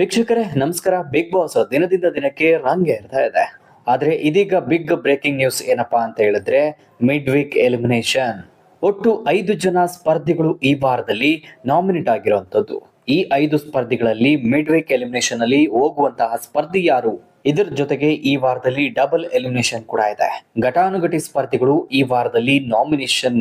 ವೀಕ್ಷಕರೇ, ನಮಸ್ಕಾರ. Big boss ದಿನದಿಂದ ದಿನಕ್ಕೆ ರಂಗ್ ಇರ್ತಾ ಇದೆ. ಆದ್ರೆ ಇದೀಗ ಬಿಗ್ ಬ್ರೇಕಿಂಗ್ ನ್ಯೂಸ್ ಏನಪ್ಪಾ ಅಂತ ಹೇಳಿದ್ರೆ ಮಿಡ್ ವೀಕ್ ಎಲಿಮಿನೇಷನ್ ಒಟ್ಟು ಐದು ಜನ ಸ್ಪರ್ಧಿಗಳು ಈ ವಾರದಲ್ಲಿ ನಾಮಿನೇಟ್ ಆಗಿರುವಂತದ್ದು ಈ ಐದು ಸ್ಪರ್ಧಿಗಳಲ್ಲಿ ಮಿಡ್ ವೀಕ್ ಎಲಿಮಿನೇಷನ್ ಅಲ್ಲಿ ಹೋಗುವಂತಹ ಸ್ಪರ್ಧಿ ಯಾರು? ಇದರ ಜೊತೆಗೆ ಈ ವಾರದಲ್ಲಿ ಡಬಲ್ ಎಲಿಮಿನೇಷನ್ ಕೂಡ ಇದೆ. ಘಟಾನುಘಟಿ ಸ್ಪರ್ಧಿಗಳು ಈ ವಾರದಲ್ಲಿ ನಾಮಿನೇಷನ್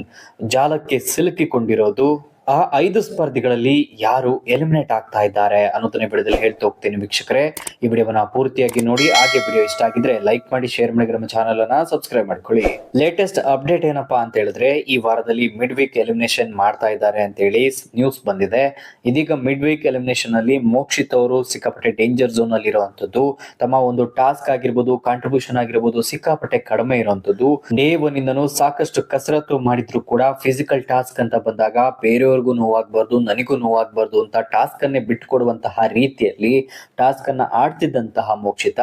ಜಾಲಕ್ಕೆ ಸಿಲುಕಿಕೊಂಡಿರೋದು ಆ ಐದು ಸ್ಪರ್ಧಿಗಳಲ್ಲಿ ಯಾರು ಎಲಿಮಿನೇಟ್ ಆಗ್ತಾ ಇದ್ದಾರೆ ಅನ್ನೋದನ್ನ ವಿಡಿಯೋದಲ್ಲಿ ಹೇಳ್ತಾ ಹೋಗ್ತೀನಿ ವೀಕ್ಷಕರೇ. ಈ ವಿಡಿಯೋವನ್ನ ಪೂರ್ತಿಯಾಗಿ ನೋಡಿ, ಹಾಗೆ ವಿಡಿಯೋ ಇಷ್ಟ ಆಗಿದ್ರೆ ಲೈಕ್ ಮಾಡಿ ಶೇರ್ ಮಾಡಿ ನಮ್ಮ ಚಾನಲ್ ಅನ್ನ ಸಬ್ಸ್ಕ್ರೈಬ್ ಮಾಡ್ಕೊಳ್ಳಿ. ಲೇಟೆಸ್ಟ್ ಅಪ್ಡೇಟ್ ಏನಪ್ಪಾ ಅಂತ ಹೇಳಿದ್ರೆ, ಈ ವಾರದಲ್ಲಿ ಮಿಡ್ ವೀಕ್ ಎಲಿಮಿನೇಷನ್ ಮಾಡ್ತಾ ಇದ್ದಾರೆ ಅಂತ ಹೇಳಿ ನ್ಯೂಸ್ ಬಂದಿದೆ. ಇದೀಗ ಮಿಡ್ ವೀಕ್ ಎಲಿಮಿನೇಷನ್ ಅಲ್ಲಿ ಮೋಕ್ಷಿತ್ ಅವರು ಸಿಕ್ಕಾಪಟ್ಟೆ ಡೇಂಜರ್ ಝೋನ್ ಅಲ್ಲಿ ಇರುವಂತದ್ದು, ತಮ್ಮ ಒಂದು ಟಾಸ್ಕ್ ಆಗಿರ್ಬೋದು ಕಾಂಟ್ರಿಬ್ಯೂಷನ್ ಆಗಿರ್ಬೋದು ಸಿಕ್ಕಾಪಟ್ಟೆ ಕಡಿಮೆ ಇರುವಂತದ್ದು. ಡೇ ಒನ್ ಇಂದನೂ ಸಾಕಷ್ಟು ಕಸರತ್ತು ಮಾಡಿದ್ರು ಕೂಡ ಫಿಸಿಕಲ್ ಟಾಸ್ಕ್ ಅಂತ ಬಂದಾಗ ಬೇರೆಯವ್ರಿಗೂ ನೋವಾಗಬಾರ್ದು, ನನಗೂ ನೋವಾಗಬಾರ್ದು ಅಂತ ಟಾಸ್ಕ್ ಅನ್ನೇ ಬಿಟ್ಕೊಡುವಂತಹ ರೀತಿಯಲ್ಲಿ ಟಾಸ್ಕ್ ಅನ್ನ ಆಡ್ತಿದ್ದಂತಹ ಮೋಕ್ಷಿತ,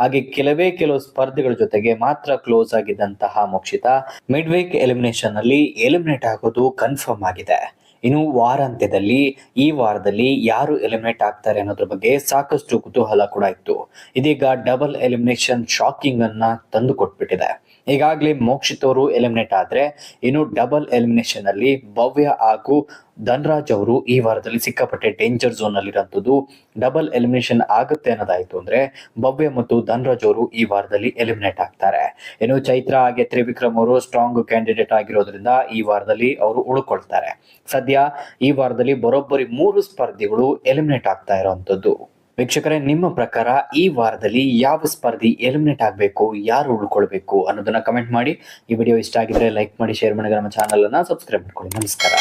ಹಾಗೆ ಕೆಲವೇ ಕೆಲವು ಸ್ಪರ್ಧೆಗಳ ಜೊತೆಗೆ ಮಾತ್ರ ಕ್ಲೋಸ್ ಆಗಿದ್ದಂತಹ ಮೋಕ್ಷಿತ ಮಿಡ್ ವೀಕ್ ಎಲಿಮಿನೇಷನ್ ಅಲ್ಲಿ ಎಲಿಮಿನೇಟ್ ಆಗೋದು ಕನ್ಫರ್ಮ್ ಆಗಿದೆ. ಇನ್ನು ವಾರಾಂತ್ಯದಲ್ಲಿ, ಈ ವಾರದಲ್ಲಿ ಯಾರು ಎಲಿಮಿನೇಟ್ ಆಗ್ತಾರೆ ಅನ್ನೋದ್ರ ಬಗ್ಗೆ ಸಾಕಷ್ಟು ಕುತೂಹಲ ಕೂಡ ಇತ್ತು. ಇದೀಗ ಡಬಲ್ ಎಲಿಮಿನೇಷನ್ ಶಾಕಿಂಗ್ ಅನ್ನ ತಂದು ಕೊಟ್ಬಿಟ್ಟಿದೆ ಈಗಾಗಲೇ ಮೋಕ್ಷಿತವರು ಎಲಿಮಿನೇಟ್ ಆದ್ರೆ ಇನ್ನು ಡಬಲ್ ಎಲಿಮಿನೇಷನ್ ಅಲ್ಲಿ ಭವ್ಯ ಹಾಗೂ ಧನ್ರಾಜ್ ಅವರು ಈ ವಾರದಲ್ಲಿ ಸಿಕ್ಕಾಪಟ್ಟೆ ಡೇಂಜರ್ ಝೋನ್ ಅಲ್ಲಿ ಇರೋಂಥದ್ದು ಡಬಲ್ ಎಲಿಮಿನೇಷನ್ ಆಗುತ್ತೆ ಅನ್ನೋದಾಯ್ತು ಅಂದ್ರೆ ಭವ್ಯ ಮತ್ತು ಧನ್ರಾಜ್ ಅವರು ಈ ವಾರದಲ್ಲಿ ಎಲಿಮಿನೇಟ್ ಆಗ್ತಾರೆ. ಇನ್ನು ಚೈತ್ರ ಹಾಗೆ ತ್ರಿವಿಕ್ರಮ್ ಅವರು ಸ್ಟ್ರಾಂಗ್ ಕ್ಯಾಂಡಿಡೇಟ್ ಆಗಿರೋದ್ರಿಂದ ಈ ವಾರದಲ್ಲಿ ಅವರು ಉಳ್ಕೊಳ್ತಾರೆ. ಸದ್ಯ ಈ ವಾರದಲ್ಲಿ ಬರೋಬ್ಬರಿ ಮೂರು ಸ್ಪರ್ಧಿಗಳು ಎಲಿಮಿನೇಟ್ ಆಗ್ತಾ ಇರೋವಂಥದ್ದು. ವೀಕ್ಷಕರೇ, ನಿಮ್ಮ ಪ್ರಕಾರ ಈ ವಾರದಲ್ಲಿ ಯಾವ ಸ್ಪರ್ಧಿ ಎಲಿಮಿನೇಟ್ ಆಗಬೇಕು, ಯಾರು ಉಳ್ಕೊಳ್ಬೇಕು ಅನ್ನೋದನ್ನ ಕಮೆಂಟ್ ಮಾಡಿ. ಈ ವಿಡಿಯೋ ಇಷ್ಟ ಆಗಿದ್ರೆ ಲೈಕ್ ಮಾಡಿ ಶೇರ್ ಮಾಡಿ, ನಮ್ಮ ಚಾನಲ್ ಅನ್ನ ಸಬ್ಸ್ಕ್ರೈಬ್ ಮಾಡ್ಕೊಳ್ಳಿ. ನಮಸ್ಕಾರ.